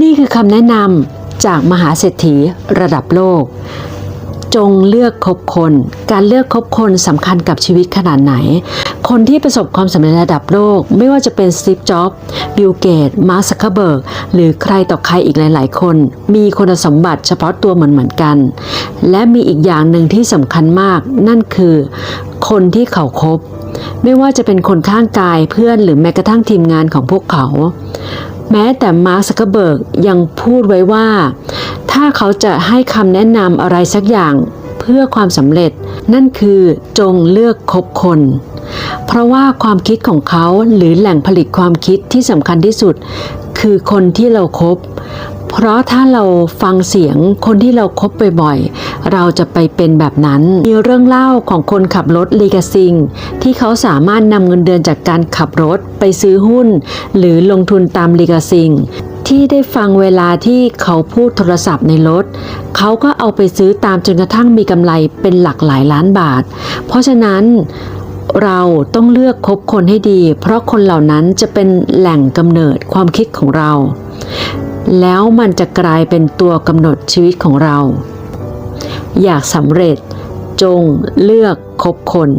นี่คือคำแนะนำจากมหาเศรษฐีระดับโลก จงเลือกคบคน การเลือกคบคนสำคัญกับชีวิตขนาดไหน คนที่ประสบความสำเร็จระดับโลก ไม่ว่าจะเป็นสตีฟจ็อบส์บิลเกตมาร์คซักเคเบิร์ก หรือใครต่อใครอีกหลาย ๆ คน มีคุณสมบัติเฉพาะตัวเหมือนเหมือนๆกัน และมีอีกอย่างหนึ่งที่สำคัญมาก นั่นคือ คนที่เขาคบ ไม่ว่าจะเป็นคนข้างกายเพื่อนหรือแม้กระทั่งทีมงานของพวกเขา แม้แต่มาร์คซักเคอร์เบิร์กยังพูดไว้ว่า ถ้าเขาจะให้คำแนะนำอะไรสักอย่างเพื่อความสำเร็จ นั่นคือจงเลือกคบคน เพราะว่าความคิดของเขาหรือแหล่งผลิตความคิดที่สำคัญที่สุด คือคนที่เราครบเพราะถ้าเราฟังเสียงคนที่เราครบบ่อย เราจะไปเป็นแบบนั้น มีเรื่องเล่าของคนขับรถลีกาซิง ที่เขาสามารถนำเงินเดือนจากการขับรถไปซื้อหุ้น หรือลงทุนตามลีกาซิงที่ได้ฟังเวลาที่เขาพูดโทรศัพท์ในรถ เขาก็เอาไปซื้อตามจนกระทั่งมีกำไรเป็นหลักหลายล้านบาท เพราะฉะนั้นเราต้องเลือกคบคนให้ดี เพราะคนเหล่านั้นจะเป็นแหล่งกำเนิดความคิดของเรา แล้วมันจะกลายเป็นตัวกำหนดชีวิตของเรา อยากสำเร็จ จงเลือกคบคน